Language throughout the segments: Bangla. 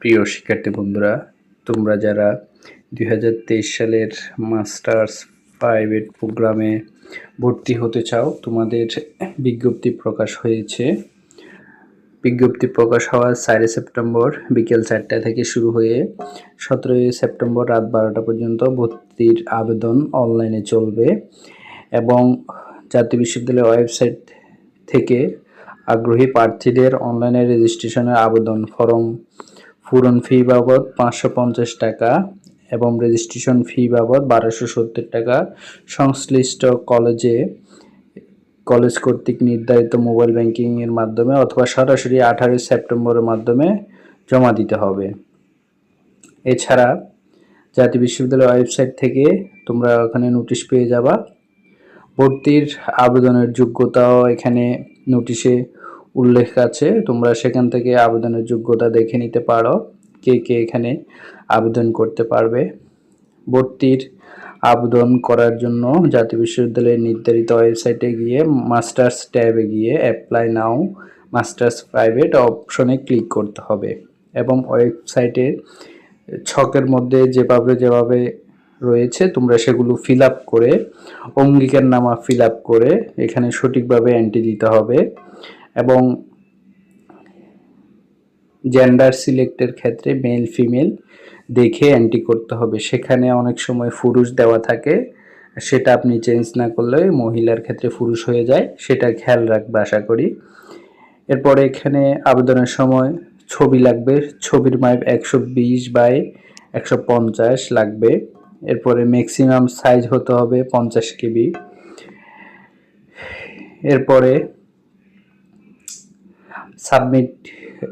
প্রিয় শিক্ষার্থী বন্ধুরা, তোমরা যারা দুই হাজার তেইশ সালের মাস্টার্স প্রাইভেট প্রোগ্রামে ভর্তি হতে চাও, তোমাদের বিজ্ঞপ্তি প্রকাশ হয়েছে। বিজ্ঞপ্তি প্রকাশ হওয়ার চারই সেপ্টেম্বর বিকেল চারটা থেকে শুরু হয়ে সতেরোই সেপ্টেম্বর রাত বারোটা পর্যন্ত ভর্তির আবেদন অনলাইনে চলবে এবং জাতীয় বিশ্ববিদ্যালয়ের ওয়েবসাইট থেকে আগ্রহী প্রার্থীদের অনলাইনে রেজিস্ট্রেশনের আবেদন ফর্ম পূরণ ফি বাবদ পাঁচশো পঞ্চাশ টাকা এবং রেজিস্ট্রেশন ফি বাবদ বারোশো সত্তর টাকা। সংশ্লিষ্ট কলেজে, কলেজ কর্তৃক নির্ধারিত মোবাইল ব্যাংকিংয়ের মাধ্যমে অথবা সরাসরি আঠারোই সেপ্টেম্বরের মাধ্যমে জমা দিতে হবে। এছাড়া জাতীয় বিশ্ববিদ্যালয়ের ওয়েবসাইট থেকে তোমরা ওখানে নোটিশ পেয়ে যাবা। ভর্তির আবেদনের যোগ্যতাও এখানে নোটিশে উল্লেখ আছে। তোমরা সেখান থেকে আবেদনের যোগ্যতা দেখে নিতে পারো কে কে এখানে আবেদন করতে পারবে। ভর্তির আবেদন করার জন্য জাতীয় বিশ্ববিদ্যালয়ের নির্ধারিত ওয়েবসাইটে গিয়ে মাস্টার্স ট্যাবে গিয়ে অ্যাপ্লাই নাও মাস্টার্স প্রাইভেট অপশনে ক্লিক করতে হবে এবং ওয়েবসাইটের ছকের মধ্যে যেভাবে যেভাবে রয়েছে তোমরা সেগুলো ফিল করে অঙ্গীকার নামা ফিল করে এখানে সঠিকভাবে এন্ট্রি দিতে হবে। এবং জেন্ডার সিলেক্টের ক্ষেত্রে মেল ফিমেল দেখে এন্ট্রি করতে হবে। সেখানে অনেক সময় পুরুষ দেওয়া থাকে, সেটা আপনি চেঞ্জ না করলে মহিলার ক্ষেত্রে পুরুষ হয়ে যায়, সেটা খেয়াল রাখবে আশা করি। এরপরে এখানে আবেদনের সময় ছবি লাগবে, ছবির মাইপ একশো বিশ বাই একশো পঞ্চাশ লাগবে। এরপরে ম্যাক্সিমাম সাইজ হতে হবে পঞ্চাশ কেবি। এরপরে সাবমিট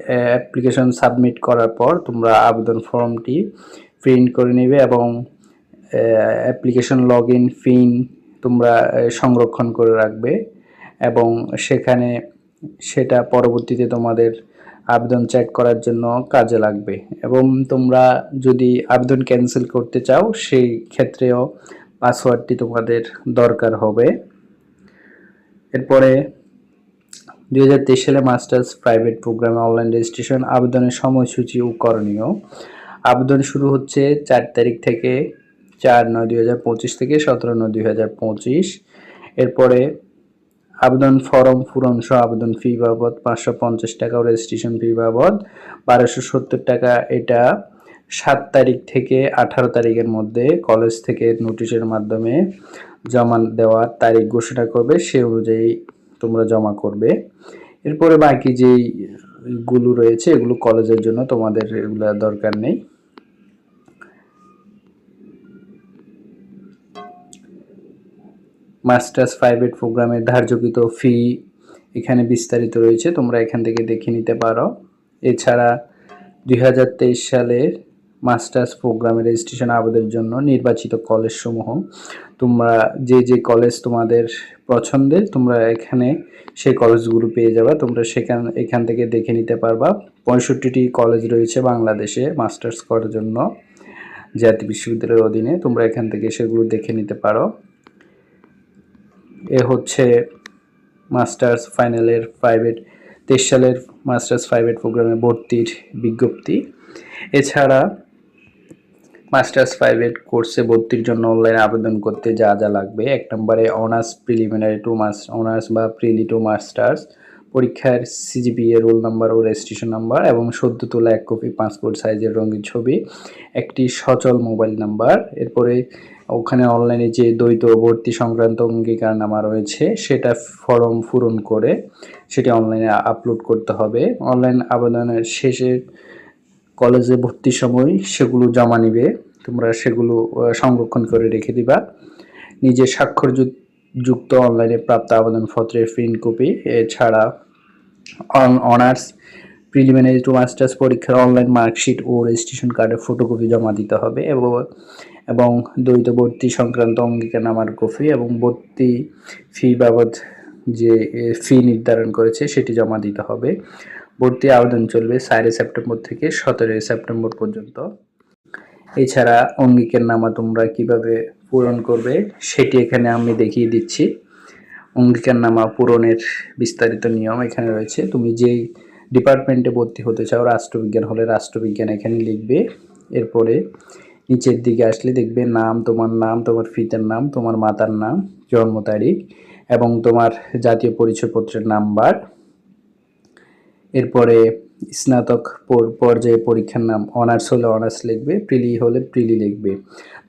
অ্যাপ্লিকেশন সাবমিট করার পর তোমরা আবেদন ফর্মটি প্রিন্ট করে নেবে এবং অ্যাপ্লিকেশন লগ ইন ফিন তোমরা সংরক্ষণ করে রাখবে এবং সেখানে সেটা পরবর্তীতে তোমাদের আবেদন চেক করার জন্য কাজে লাগবে। এবং তোমরা যদি আবেদন ক্যান্সেল করতে চাও, সেই ক্ষেত্রেও পাসওয়ার্ডটি তোমাদের দরকার হবে। এরপরে দুই হাজার তেইশ সালে মাস্টার্স প্রাইভেট প্রোগ্রামে অনলাইন রেজিস্ট্রেশন আবেদনের সময়সূচি ও করণীয়। আবেদন শুরু হচ্ছে চার তারিখ থেকে চার নয় দুই থেকে সতেরো নয় দুই এরপরে আবেদন ফর্ম পূরণ সহ আবেদন ফি বাবদ পাঁচশো পঞ্চাশ টাকা ও রেজিস্ট্রেশন ফি বাবদ বারোশো সত্তর টাকা। এটা সাত তারিখ থেকে আঠারো তারিখের মধ্যে কলেজ থেকে নোটিশের মাধ্যমে জমা দেওয়ার তারিখ ঘোষণা করবে। সে অনুযায়ী তোমরা জমা করবে। এরপরে বাকি যেই গুলো রয়েছে, এগুলো কলেজের জন্য তোমাদের এগুলো দরকার নেই। মাস্টার্স প্রাইভেট প্রোগ্রামের ধার্যকৃত ফি এখানে বিস্তারিত রয়েছে, তোমরা এখান থেকে দেখে নিতে পারো। এছাড়া দুই হাজার তেইশ সালের মাস্টার্স প্রোগ্রামে রেজিস্ট্রেশন আবেদনের জন্য নির্বাচিত কলেজসমূহ তোমরা যে যে কলেজ তোমাদের পছন্দের, তোমরা এখানে সেই কলেজগুলো পেয়ে যাবে। তোমরা সেখান, এখান থেকে দেখে নিতে পারবা। পঁয়ষট্টিটি কলেজ রয়েছে বাংলাদেশে মাস্টার্স করার জন্য। জাতীয় বিশ্ববিদ্যালয়ের অধীনে তোমরা এখান থেকে সেগুলো দেখে নিতে পারো। এ হচ্ছে মাস্টার্স ফাইনালের প্রাইভেট তেইশ সালের মাস্টার্স প্রাইভেট প্রোগ্রামে ভর্তির বিজ্ঞপ্তি। এছাড়া মাস্টার্স প্রাইভেট কোর্সে ভর্তির জন্য অনলাইনে আবেদন করতে যা যা লাগবে। এক নম্বরে অনার্স প্রিলিমিনারি টু মাস অনার্স বা প্রিলি টু মাস্টার্স পরীক্ষার সিজিপিএ রোল নাম্বার ও রেজিস্ট্রেশন নাম্বার এবং সদ্য তোলা এক কপি পাসপোর্ট সাইজের রঙিন ছবি, একটি সচল মোবাইল নাম্বার এরপরে ওখানে অনলাইনে যে দ্বৈত ভর্তি সংক্রান্ত অঙ্গীকার নামা রয়েছে, সেটা ফর্ম পূরণ করে সেটি অনলাইনে আপলোড করতে হবে। অনলাইন আবেদনের শেষে কলেজে ভর্তির সময় সেগুলো জমা নিবে, তোমরা সেগুলো সংরক্ষণ করে রেখে দিবা। নিজের স্বাক্ষর যুক্ত অনলাইনে প্রাপ্ত আবেদনপত্রের প্রিন্ট কপি এছাড়া অনার্স প্রিলিমিনারি টু মাস্টার্স পরীক্ষার অনলাইন মার্কশিট ও রেজিস্ট্রেশন কার্ডের ফটোকপি জমা দিতে হবে এবং এবং দ্বৈত ভর্তি সংক্রান্ত অঙ্গীকারনামার কপি এবং ভর্তি ফি বাবদ যে ফি নির্ধারণ করেছে সেটি জমা দিতে হবে। ভর্তি আবেদন চলবে চারই সেপ্টেম্বর থেকে সতেরোই সেপ্টেম্বর পর্যন্ত। এছাড়া অঙ্গীকের নামা তোমরা কীভাবে পূরণ করবে সেটি এখানে আমি দেখিয়ে দিচ্ছি। অঙ্গীকার নামা পূরণের বিস্তারিত নিয়ম এখানে রয়েছে। তুমি যেই ডিপার্টমেন্টে ভর্তি হতে চাও, রাষ্ট্রবিজ্ঞান হলে রাষ্ট্রবিজ্ঞান এখানে লিখবে। এরপরে নিচের দিকে আসলে দেখবে নাম, তোমার নাম, তোমার পিতার নাম, তোমার মাতার নাম, জন্ম তারিখ এবং তোমার জাতীয় পরিচয়পত্রের নাম্বার। এরপরে স্নাতক পর্যায়ে পরীক্ষার নাম অনার্স হলে অনার্স লিখবে, প্রিলি হলে প্রিলি লিখবে।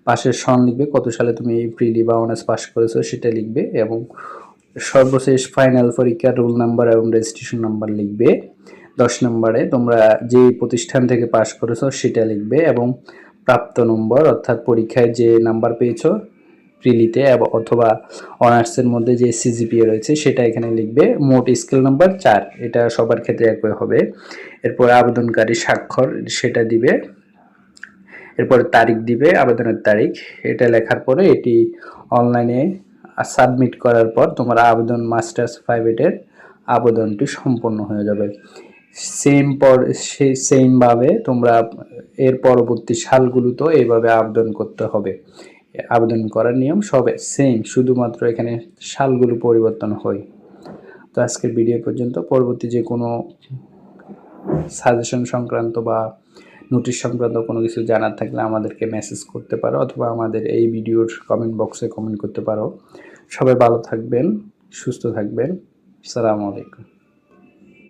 পাশের সন লিখবে, কত সালে তুমি প্রিলি বা অনার্স পাস করেছ সেটা লিখবে এবং সর্বশেষ ফাইনাল পরীক্ষার রোল নাম্বার এবং রেজিস্ট্রেশন নাম্বার লিখবে। দশ নম্বরে তোমরা যে প্রতিষ্ঠান থেকে পাশ করেছ সেটা লিখবে এবং প্রাপ্ত নম্বর অর্থাৎ পরীক্ষায় যে নাম্বার পেয়েছ প্রিলিতে অথবা অনার্সের মধ্যে যে সিজিপিএ রয়েছে, সেটা এখানে লিখবে মোট স্কেল নাম্বার চার। এটা সবার ক্ষেত্রে একই হবে। এরপর আবেদনকারী স্বাক্ষর, সেটা দিবে। এরপর তারিখ দিবে, আবেদনের তারিখ। এটা লেখার পরে এটি অনলাইনে সাবমিট করার পর তোমার আবেদন মাস্টার্স প্রাইভেটের আবেদনটি সম্পন্ন হয়ে যাবে। সেম পর সেই সেমভাবে তোমরা এর পরবর্তী সালগুলোতেও এইভাবে আবেদন করতে হবে। আবেদন করার নিয়ম সবে সেম শুধুমাত্র এখানে সালগুলো পরিবর্তন হয়। তো আজকের ভিডিও পর্যন্ত, পরবর্তী যে কোনো সাজেশন সংক্রান্ত বা নোটিশ সংক্রান্ত কোনো কিছু জানার থাকলে আমাদেরকে মেসেজ করতে পারো অথবা আমাদের এই ভিডিওর কমেন্ট বক্সে কমেন্ট করতে পারো। সবাই ভালো থাকবেন, সুস্থ থাকবেন। সালামু আলাইকুম।